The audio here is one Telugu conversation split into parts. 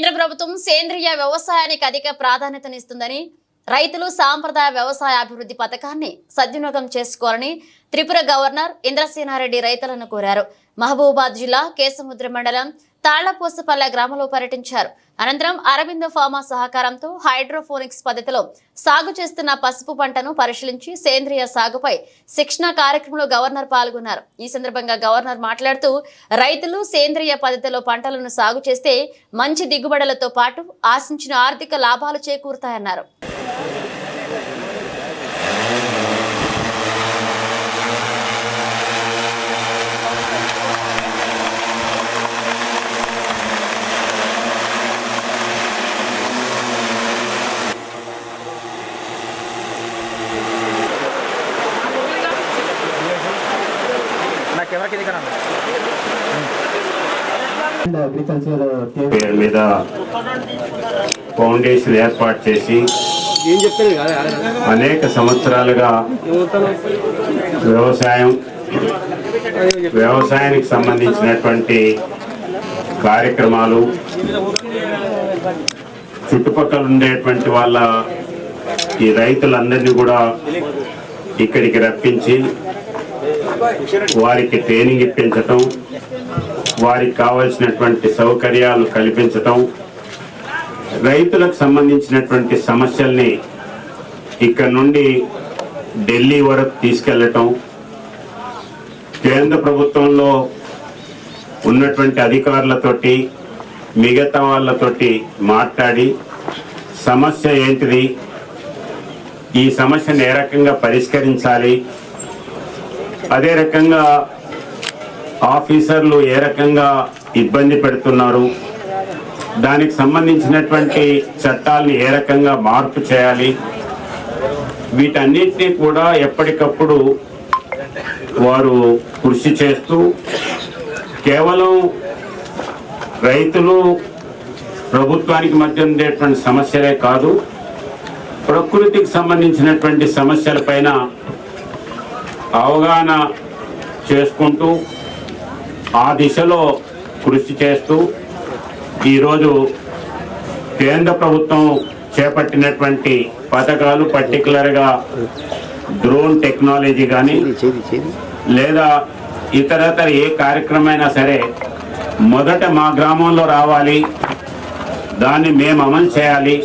కేంద్ర ప్రభుత్వం సేంద్రియ వ్యవసాయానికి అధిక ప్రాధాన్యతనిస్తుందని రైతులు సాంప్రదాయ వ్యవసాయ అభివృద్ధి పథకాన్ని సద్వినియోగం చేసుకోవాలని త్రిపుర గవర్నర్ ఇంద్రసేనారెడ్డి రైతులను కోరారు. మహబూబాద్ జిల్లా కేసముద్ర మండలం తాళ్ళపోసపల్లె గ్రామంలో పర్యటించారు. అనంతరం అరవింద ఫార్మా సహకారంతో హైడ్రోఫోనిక్స్ పద్ధతిలో సాగు చేస్తున్న పసుపు పంటను పరిశీలించి సేంద్రియ సాగుపై శిక్షణ కార్యక్రమంలో గవర్నర్ పాల్గొన్నారు. ఈ సందర్భంగా గవర్నర్ మాట్లాడుతూ రైతులు సేంద్రియ పద్ధతిలో పంటలను సాగు చేస్తే మంచి దిగుబడులతో పాటు ఆశించిన ఆర్థిక లాభాలు చేకూరుతాయన్నారు. పేరు మీద ఫౌండేషన్ ఏర్పాటు చేసి అనేక సంవత్సరాలుగా వ్యవసాయం వ్యవసాయానికి సంబంధించినటువంటి కార్యక్రమాలు చుట్టుపక్కల ఉండేటువంటి వాళ్ళ ఈ రైతులందరినీ కూడా ఇక్కడికి రప్పించి వారికి ట్రైనింగ్ ఇప్పించటం వారికి కావలసినటువంటి సౌకర్యాలు కల్పించటం రైతులకు సంబంధించినటువంటి సమస్యల్ని ఇక్కడ నుండి ఢిల్లీ వరకు తీసుకెళ్ళటం కేంద్ర ప్రభుత్వంలో ఉన్నటువంటి అధికారులతోటి మిగతా వాళ్ళతోటి మాట్లాడి సమస్య ఏంటిది ఈ సమస్యను ఏ రకంగా పరిష్కరించాలి అదే రకంగా ఆఫీసర్లు ఏ రకంగా ఇబ్బంది పెడుతున్నారు? దానికి సంబంధించినటువంటి చట్టాలని ఏ రకంగా మార్పు చేయాలి? వీటన్నిటినీ కూడా ఎప్పటికప్పుడు వారు కృషి చేస్తూ కేవలం రైతులు ప్రభుత్వానికి మధ్య ఉండేటువంటి సమస్యలే కాదు ప్రకృతికి సంబంధించినటువంటి సమస్యలపైన అవగాహన చేసుకుంటూ ఆ దిశలో కృషి చేస్తూ ఈరోజు కేంద్ర ప్రభుత్వం చేపట్టినటువంటి పథకాలు పర్టికులర్గా డ్రోన్ టెక్నాలజీ కానీ లేదా ఇతరతర ఏ కార్యక్రమైనా సరే మొదట మా గ్రామంలో రావాలి దాన్ని మేము అమలు చేయాలి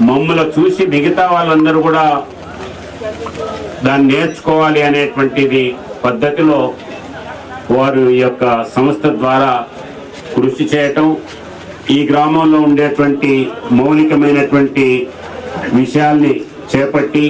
మమ్మల్ని చూసి మిగతా వాళ్ళందరూ కూడా దాన్ని నేర్చుకోవాలి అనేటువంటిది పద్ధతిలో వారు ఈ యొక్క సంస్థ ద్వారా కృషి చేయటం ఈ గ్రామంలో ఉండేటువంటి మౌలికమైనటువంటి విషయాల్ని చేపట్టి